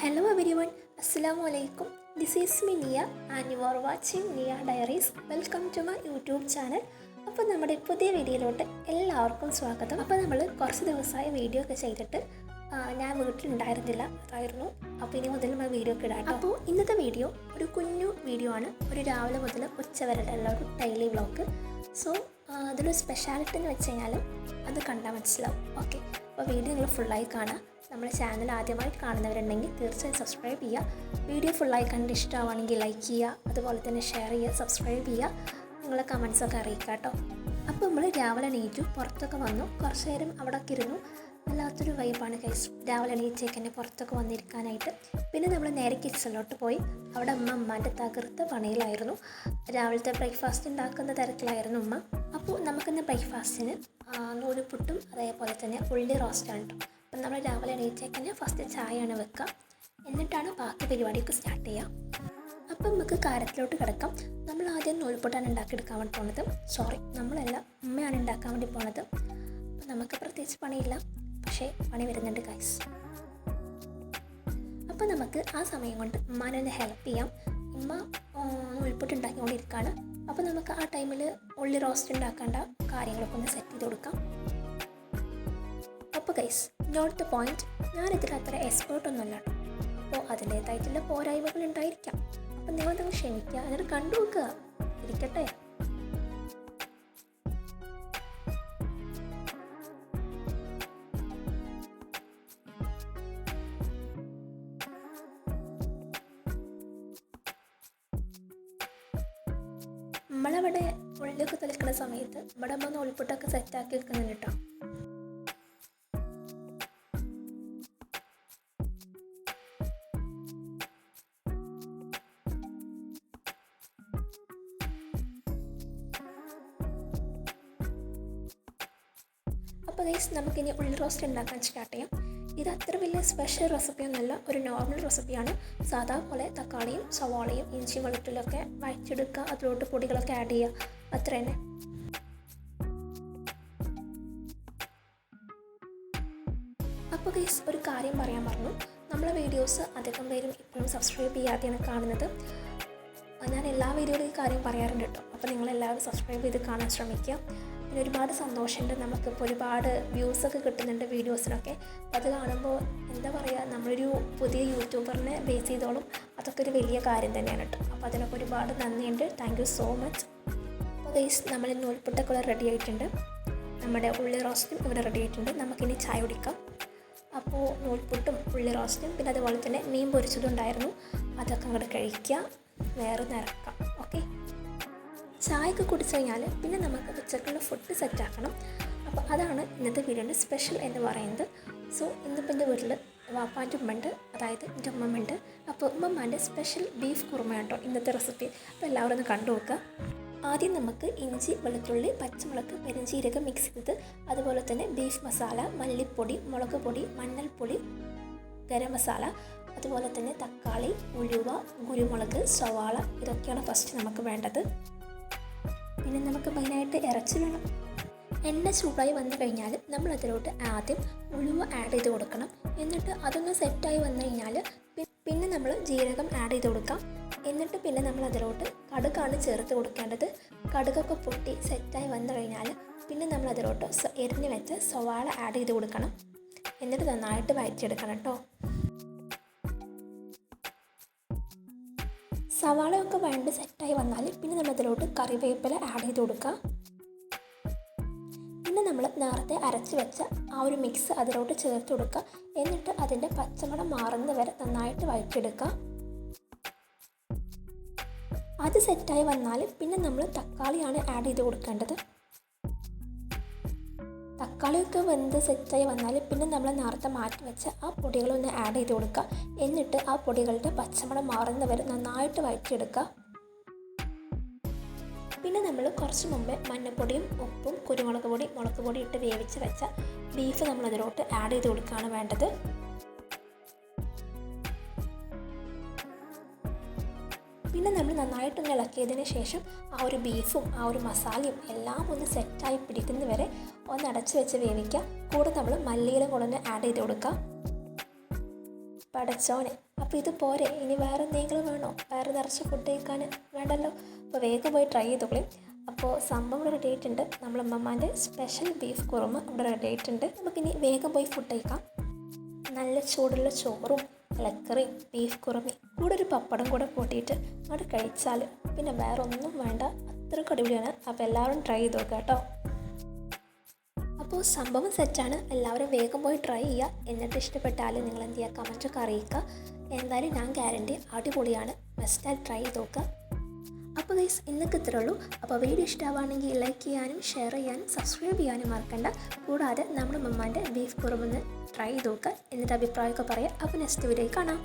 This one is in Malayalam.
ഹലോ എവരി വൺ അസ്സാം വലൈക്കും this is me Niya and you are watching Niya diaries welcome to my YouTube channel അപ്പോൾ നമ്മുടെ പുതിയ വീഡിയോയിലോട്ട് എല്ലാവർക്കും സ്വാഗതം. അപ്പോൾ നമ്മൾ കുറച്ച് ദിവസമായി വീഡിയോ ഒക്കെ ചെയ്തിട്ട് ഞാൻ വീട്ടിലുണ്ടായിരുന്നില്ല അതായിരുന്നു. അപ്പോൾ ഇനി മുതൽ നമ്മൾ വീഡിയോ ഒക്കെ ഇടാം അപ്പോൾ ഇന്നത്തെ വീഡിയോ ഒരു കുഞ്ഞു വീഡിയോ ആണ്. ഒരു രാവിലെ മുതൽ ഉച്ച ഒരു ഡെയിലി വ്ളോഗ് സോ അതിലൊരു സ്പെഷ്യാലിറ്റി എന്ന് വെച്ച് കഴിഞ്ഞാൽ അത് കണ്ടാൽ മനസ്സിലാവും. ഓക്കെ അപ്പോൾ വീഡിയോ നിങ്ങൾ ഫുള്ളായി കാണാം. നമ്മുടെ ചാനൽ ആദ്യമായിട്ട് കാണുന്നവരുണ്ടെങ്കിൽ തീർച്ചയായും സബ്സ്ക്രൈബ് ചെയ്യുക. വീഡിയോ ഫുള്ളായി കണ്ട് ഇഷ്ടമാണെങ്കിൽ ലൈക്ക് ചെയ്യുക. അതുപോലെ തന്നെ ഷെയർ ചെയ്യുക സബ്സ്ക്രൈബ് ചെയ്യുക. നിങ്ങളെ കമൻസൊക്കെ അറിയിക്കുക കേട്ടോ. അപ്പോൾ നമ്മൾ രാവിലെ എണീറ്റു പുറത്തൊക്കെ വന്നു. കുറച്ച് നേരം അവിടെ ഒക്കെ ഇരുന്നു. വല്ലാത്തൊരു വൈബാണ് കൈസ് രാവിലെ എണീറ്റേക്ക് തന്നെ പുറത്തൊക്കെ വന്നിരിക്കാനായിട്ട്. പിന്നെ നമ്മൾ നേരെ കിച്ചണിലോട്ട് പോയി. അവിടെ അമ്മ അമ്മാന്റെ തകർത്ത പണിയിലായിരുന്നു. രാവിലത്തെ ബ്രേക്ക്ഫാസ്റ്റ് ഉണ്ടാക്കുന്ന തരത്തിലായിരുന്നു ഉമ്മ. അപ്പോൾ നമുക്കിന്ന് ബ്രേക്ക്ഫാസ്റ്റിന് നൂലുപുട്ടും അതേപോലെ തന്നെ ഉള്ളി റോസ്റ്റാണ് കേട്ടോ അപ്പം നമ്മൾ രാവിലെ എണീറ്റേക്കന്നെ ഫസ്റ്റ് ചായയാണ് വെക്കുക എന്നിട്ടാണ് ബാക്കി പരിപാടിയൊക്കെ സ്റ്റാർട്ട് ചെയ്യുക അപ്പം നമുക്ക് കാര്യത്തിലോട്ട് കിടക്കാം. നമ്മൾ ആദ്യം നൂൽപ്പൊട്ടാണ് ഉണ്ടാക്കിയെടുക്കാൻ വേണ്ടി പോണത്. സോറി നമ്മളല്ല ഉമ്മയാണ് ഉണ്ടാക്കാൻ വേണ്ടി പോണത്. അപ്പം നമുക്ക് പ്രത്യേകിച്ച് പണിയില്ല. പക്ഷേ പണി വരുന്നുണ്ട് ഗൈസ് അപ്പം നമുക്ക് ആ സമയം കൊണ്ട് ഉമ്മാനെ ഒന്ന് ഹെൽപ്പ് ചെയ്യാം. ഉമ്മ നൂൽപ്പൊട്ട് ഉണ്ടാക്കിക്കൊണ്ടിരിക്കുകയാണ് അപ്പോൾ നമുക്ക് ആ ടൈമിൽ ഉള്ളി റോസ്റ്റ് ഉണ്ടാക്കേണ്ട കാര്യങ്ങളൊക്കെ ഒന്ന് സെറ്റ് ചെയ്ത് കൊടുക്കാം. അപ്പോൾ ഗൈസ് നോട്ട് ദ പോയിന്റ് ഞാനിതിൽ അത്ര എക്സ്പേർട്ട് ഒന്നുമല്ല അപ്പോൾ അതിന്റേതായിട്ടുള്ള പോരായ്മകൾ ഉണ്ടായിരിക്കാം. അപ്പം നിങ്ങൾ ക്ഷമിക്കുക എന്നിട്ട് കണ്ടു നോക്കുക ഇരിക്കട്ടെ. നമ്മളവിടെ ഉള്ളിലൊക്കെ തെളിക്കുന്ന സമയത്ത് ഇവിടെ അമ്മ ഉൾപ്പെട്ടൊക്കെ സെറ്റാക്കി വെക്കുന്നുണ്ട് കേട്ടോ അപ്പോൾ ഗൈസ് നമുക്കിനി ഉള്ളി റോസ്റ്റ് ഉണ്ടാക്കാൻ സ്റ്റാർട്ട് ചെയ്യാം. ഇത് അത്ര വലിയ സ്പെഷ്യൽ റെസിപ്പിയൊന്നുമല്ല ഒരു നോർമൽ റെസിപ്പിയാണ് സാധാ പോലെ തക്കാളിയും സവാളയും ഇഞ്ചിയും വെളുത്തുള്ളിയൊക്കെ വഴച്ചെടുക്കുക അതിലോട്ട് പൊടികളൊക്കെ ആഡ് ചെയ്യുക. അത്ര തന്നെ. അപ്പോൾ ഗൈസ് ഒരു കാര്യം പറയാൻ പറഞ്ഞു നമ്മളെ വീഡിയോസ് അധികം പേരും ഇപ്പോഴും സബ്സ്ക്രൈബ് ചെയ്യാതെയാണ് കാണുന്നത്. ഞാൻ എല്ലാ വീഡിയോയിലും ഈ കാര്യം പറയാറുണ്ട് കേട്ടോ. അപ്പോൾ നിങ്ങളെല്ലാവരും സബ്സ്ക്രൈബ് ചെയ്ത് കാണാൻ ശ്രമിക്കുക. പിന്നെ ഒരുപാട് സന്തോഷമുണ്ട്. നമുക്കിപ്പോൾ ഒരുപാട് വ്യൂസൊക്കെ കിട്ടുന്നുണ്ട് വീഡിയോസിനൊക്കെ അത് കാണുമ്പോൾ എന്താ പറയുക നമ്മളൊരു പുതിയ യൂട്യൂബറിനെ ബേസ് ചെയ്തോളും. അതൊക്കെ ഒരു വലിയ കാര്യം തന്നെയാണ് കേട്ടോ. അപ്പോൾ അതിനൊക്കെ ഒരുപാട് നന്ദിയുണ്ട്. താങ്ക് യു സോ മച്ച് അപ്പോൾ ഗൈസ് നമ്മൾ നൂൽപ്പൊട്ടൊക്കെ റെഡി ആയിട്ടുണ്ട്. നമ്മുടെ ഉള്ളി റോസ്റ്റും ഇവിടെ റെഡി ആയിട്ടുണ്ട്. നമുക്കിനി ചായ കുടിക്കാം. അപ്പോൾ നൂൽപുട്ടും ഉള്ളി റോസ്റ്റും പിന്നെ അതുപോലെ തന്നെ മീൻ പൊരിച്ചതും ഉണ്ടായിരുന്നു. അതൊക്കെ അങ്ങോട്ട് കഴിക്കുക വേറെ നിറക്കാം ചായയൊക്കെ കുടിച്ചു കഴിഞ്ഞാൽ പിന്നെ നമുക്ക് ഉച്ചക്കുള്ള ഫുഡ് സെറ്റാക്കണം അപ്പോൾ അതാണ് ഇന്നത്തെ വീഡിയോന്റെ സ്പെഷ്യൽ എന്ന് പറയുന്നത്. സോ ഇന്നിപ്പോൾ എന്റെ വീട്ടിൽ വാപ്പാന്റെ ഉമ്മയുണ്ട്. അതായത് എന്റെ ഉമ്മമ്മയുണ്ട്. അപ്പോൾ ഉമ്മമ്മാന്റെ സ്പെഷ്യൽ ബീഫ് കുറുമ കേട്ടോ ഇന്നത്തെ റെസിപ്പി അപ്പോൾ എല്ലാവരും ഒന്ന് കണ്ടു നോക്കുക. ആദ്യം നമുക്ക് ഇഞ്ചി വെളുത്തുള്ളി പച്ചമുളക് പെരുംജീരകം മിക്സ് ചെയ്ത് അതുപോലെ തന്നെ ബീഫ് മസാല മല്ലിപ്പൊടി മുളക് പൊടി മഞ്ഞൾപ്പൊടി ഗരം മസാല അതുപോലെ തന്നെ തക്കാളി ഉലുവ കുരുമുളക് സവാള ഇതൊക്കെയാണ് ഫസ്റ്റ് നമുക്ക് വേണ്ടത്. പിന്നെ നമുക്ക് മെയിനായിട്ട് ഇറച്ചി വേണം. എണ്ണ ചൂടായി വന്നു കഴിഞ്ഞാൽ നമ്മൾ അതിലോട്ട് ആദ്യം ഉലുവ ആഡ് ചെയ്ത് കൊടുക്കണം. എന്നിട്ട് അതൊന്ന് സെറ്റായി വന്നു കഴിഞ്ഞാൽ പിന്നെ നമ്മൾ ജീരകം ആഡ് ചെയ്ത് കൊടുക്കാം. എന്നിട്ട് പിന്നെ നമ്മൾ അതിലോട്ട് കടുകാണ് ചേർത്ത് കൊടുക്കേണ്ടത്. കടുകൊക്കെ പൊട്ടി സെറ്റായി വന്നു കഴിഞ്ഞാൽ പിന്നെ നമ്മൾ അതിലോട്ട് എരിഞ്ഞ് വെച്ച സവാള ആഡ് ചെയ്ത് കൊടുക്കണം. എന്നിട്ട് നന്നായിട്ട് വഴറ്റിയെടുക്കണം കേട്ടോ സവാളയൊക്കെ വഴണ്ട് സെറ്റായി വന്നാൽ പിന്നെ നമ്മൾ അതിലോട്ട് കറിവേപ്പില ആഡ് ചെയ്ത് കൊടുക്കുക പിന്നെ നമ്മൾ നേരത്തെ അരച്ച് വെച്ച ആ ഒരു മിക്സ് അതിലോട്ട് ചേർത്ത് കൊടുക്കുക എന്നിട്ട് അതിന്റെ പച്ചമണം മാറുന്നത് വരെ നന്നായിട്ട് വഴറ്റിയെടുക്കുക അത് സെറ്റായി വന്നാൽ പിന്നെ നമ്മൾ തക്കാളിയാണ് ആഡ് ചെയ്ത് കൊടുക്കേണ്ടത്. തക്കാളിയൊക്കെ വെന്ത് സെറ്റായി വന്നാൽ പിന്നെ നമ്മൾ നേരത്തെ മാറ്റി വെച്ച് ആ പൊടികളൊന്ന് ആഡ് ചെയ്ത് കൊടുക്കുക എന്നിട്ട് ആ പൊടികളുടെ പച്ചമണം മാറുന്നവരെ നന്നായിട്ട് വഴറ്റിയെടുക്കുക പിന്നെ നമ്മൾ കുറച്ച് മുമ്പേ മഞ്ഞൾപ്പൊടിയും ഉപ്പും കുരുമുളക് പൊടി മുളക് പൊടി ഇട്ട് വേവിച്ച് വെച്ച ബീഫ് നമ്മൾ അതിലോട്ട് ആഡ് ചെയ്ത് കൊടുക്കുകയാണ് വേണ്ടത്. പിന്നെ നമ്മൾ നന്നായിട്ടൊന്ന് ഇളക്കിയതിന് ശേഷം ആ ഒരു ബീഫും ആ ഒരു മസാലയും എല്ലാം ഒന്ന് സെറ്റായി പിടിക്കുന്നവരെ ഒന്ന് അടച്ച് വെച്ച് വേവിക്കുക കൂടെ നമ്മൾ മല്ലിയിലും കൂടെ ഒന്ന് ആഡ് ചെയ്ത് കൊടുക്കുക പടച്ചോനെ അപ്പോൾ ഇത് പോരെ. ഇനി വേറെ എന്തെങ്കിലും വേണോ? വേറെ നിറച്ച് ഫുഡ് കഴിക്കാൻ വേണ്ടല്ലോ? അപ്പോൾ വേഗം പോയി ട്രൈ ചെയ്തോളൂ. അപ്പോൾ സംഭവം ഇവിടെ റെഡി ആയിട്ടുണ്ട്. നമ്മളമ്മമാന്റെ സ്പെഷ്യൽ ബീഫ് കുറുമ ഇവിടെ റെഡി ആയിട്ടുണ്ട്. നമുക്കിനി വേഗം പോയി ഫുഡ് കഴിക്കാം. നല്ല ചൂടുള്ള ചോറും ഇലക്കറിയും ബീഫ് കുറുമി കൂടെ ഒരു പപ്പടം കൂടെ കൂട്ടിയിട്ട് അവിടെ കഴിച്ചാൽ പിന്നെ വേറെ ഒന്നും വേണ്ട. അത്രയ്ക്ക് അടിപൊളിയാണ്. അപ്പോൾ എല്ലാവരും ട്രൈ ചെയ്ത് നോക്കുക കേട്ടോ. അപ്പോൾ സംഭവം സെറ്റാണ് എല്ലാവരും വേഗം പോയി ട്രൈ ചെയ്യുക എന്നിട്ട് ഇഷ്ടപ്പെട്ടാൽ നിങ്ങൾ എന്ത് ചെയ്യുക കമന്റൊക്കെ അറിയിക്കുക എന്തായാലും ഞാൻ ഗ്യാരണ്ടി അടിപൊളിയാണ്. ബെസ്റ്റായി ട്രൈ ചെയ്ത് നോക്കുക അപ്പോൾ ഗൈസ് ഇന്നൊക്കെ ഇത്രേ ഉള്ളൂ. അപ്പോൾ വീഡിയോ ഇഷ്ടമാണെങ്കിൽ ലൈക്ക് ചെയ്യാനും ഷെയർ ചെയ്യാനും സബ്സ്ക്രൈബ് ചെയ്യാനും മറക്കണ്ട. കൂടാതെ നമ്മുടെ മമ്മാന്റെ ബീഫ് കുറുമെന്ന് ട്രൈ ചെയ്ത് നോക്കുക എന്നിട്ട് അഭിപ്രായമൊക്കെ പറയാം. അപ്പോൾ നെക്സ്റ്റ് വീഡിയോയിൽ കാണാം.